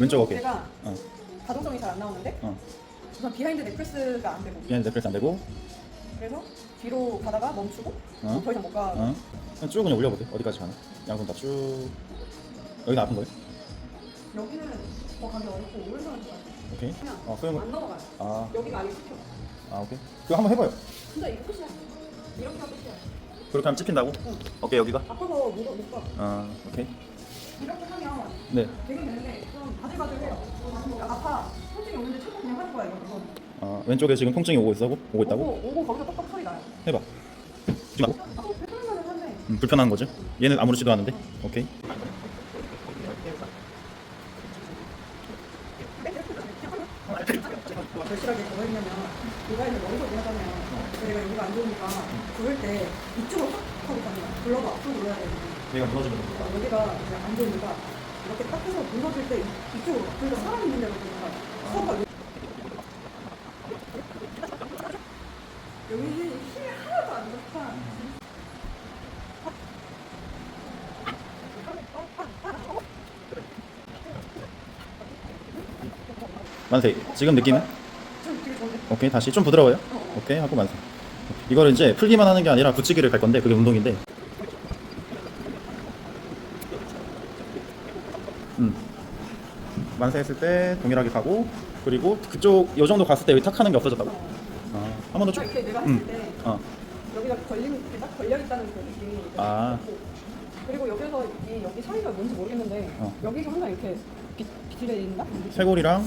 왼쪽 어깨. 어깨가 어. 가동성이 잘 안 나오는데 어. 우선 비하인드 넥프레스가 안 되고 비하인드 프레스 안 되고. 그래서 뒤로 가다가 멈추고 어. 더 이상 못 가. 어. 그냥 쭉 그냥 올려보게. 어디까지 가나? 양손 다 쭉. 여기는 아픈 거예요? 여기는 더 가기 어렵고 오른손은 더 가요. 오케이. 그냥 어, 그러면 안 넘어가요. 아, 여기가 아예 씹혀. 아 오케이. 그거 한번 해봐요. 근데 이거 끝이야. 이렇게 하면 끝이야. 그렇게 하면 찝힌다고? 응. 오케이 여기가. 앞으로 못, 못 가. 아 오케이. 이렇게 하면 네. 되긴 되는데 좀 바들바들해요. 그러니까 아파. 통증이 오는데 참고 그냥 하는 거야 이거. 어, 왼쪽에 지금 통증이 오고 있어 오고 있다고? 오고, 오고 거기서 똑똑 소리 나요. 해봐. 지금? 아, 한데 음, 불편한 거죠? 얘는 아무렇지도 않은데. 오케이. 절실하게 저거 했냐면 요가에는 머리가 올라가면 내가 여기가 안 좋으니까 부을 때 이쪽으로 확 하고 가면 불러도 앞으로 올려야 되는데 얘가 무너지는 거. 그러니까 여기가 이제 안 좋으니까 이렇게 딱 해서 무너질 때 이- 이쪽으로 그러니까 사람 있는 데로 보니까 서가 여기 힘이 하나도 안 좋다 만세. 지금 느낌은? 오케이 다시 좀 부드러워요? 어. 오케이 하고 만세. 이거를 이제 풀기만 하는 게 아니라 붙이기를 갈 건데 그게 운동인데. 음. 만세했을 때 동일하게 가고 그리고 그쪽 요 정도 갔을 때 여기 탁 하는 게 없어졌다고. 아, 한번 더 쭉. 딱 이렇게 내가 했을 음. 때 어. 여기가 걸린 이렇게 딱 걸려 있다는 그 느낌이 아. 그리고 여기서 이 여기 사이가 뭔지 모르겠는데 어. 여기가 항상 이렇게 비, 있나? 쇄골이랑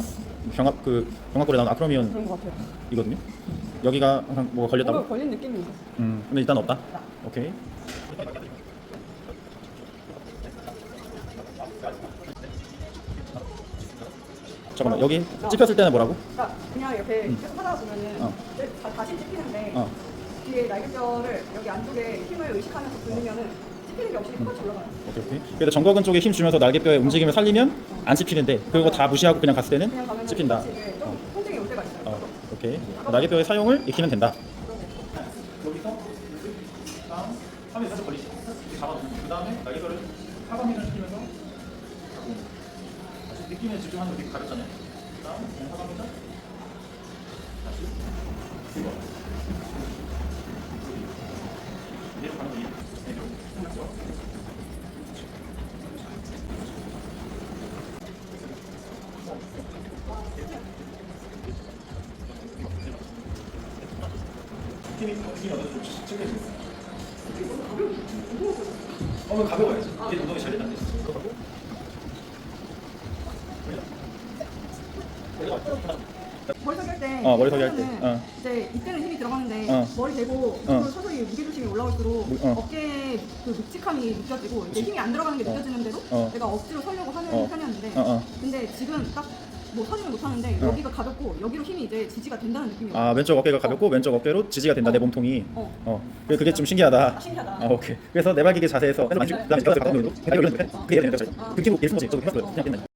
병합 그 병합골에 나오는 아크로미온이거든요. 그런 것 같아요. 여기가 항상 뭐가 걸렸다고? 뭔가 걸린 느낌이 있었어. 음. 근데 일단 없다. 오케이. 잠깐만 여기 찝혔을 때는 뭐라고? 그러니까 그냥 이렇게 계속 하다 보면은 음. 어. 다, 다시 찝히는데 어. 뒤에 날개뼈를 여기 안쪽에 힘을 의식하면서 굴리면은 게 없이 올라가요. 오케이 오케이. 그래서 정거근 쪽에 힘 주면서 날개뼈의 움직임을 살리면 안 찝히는데 그거 다 무시하고 그냥 갔을 그냥 때는 찝힌다. 똑같이 이제 좀 통증이 올 때가 있어요. 어, 오케이. 날개뼈의 사용을 익히면 된다. 여기서 다음 3에 살짝 걸리시. 잡아놓고 그 다음에 날개뼈를 하반신을 시키면서 다시 느낌에 집중하는 게 가볍잖아요. 다음 그냥 하반신 다시 이거. 이대로 가는 거 이대로. 이대로. 정도 챙겨지고. 어, 가벼워야지. 이게 운동이 잘 된다. 머리 서기 할 때. 어, 머리 서기 할 때. 하면은 어. 이제 이때는 힘이 들어가는데 어. 머리 대고 어. 앞으로 서서히 무게중심이 올라갈수록 어. 어깨에 그 묵직함이 느껴지고 이제 힘이 안 들어가는 게 어. 느껴지는데도 어. 내가 억지로 서려고 하는 어. 편이었는데 어, 어. 근데 지금 딱 뭐 터지는 못하는데 어. 여기가 가볍고 여기로 힘이 이제 지지가 된다는 느낌이에요. 아 왼쪽 어깨가 가볍고 왼쪽 어깨로 지지가 된다 내 몸통이. 어. 어. 그래, 그게 좀 신기하다. 아, 신기하다. 아 오케이. 그래서 내발기기 자세에서 그래서 만지고 그다음에 제가 제가 방금 그렇게 해야 되는 거죠. 그렇게 해서 예쁜 거지. 저도 해봤어요. 그냥 옛날에.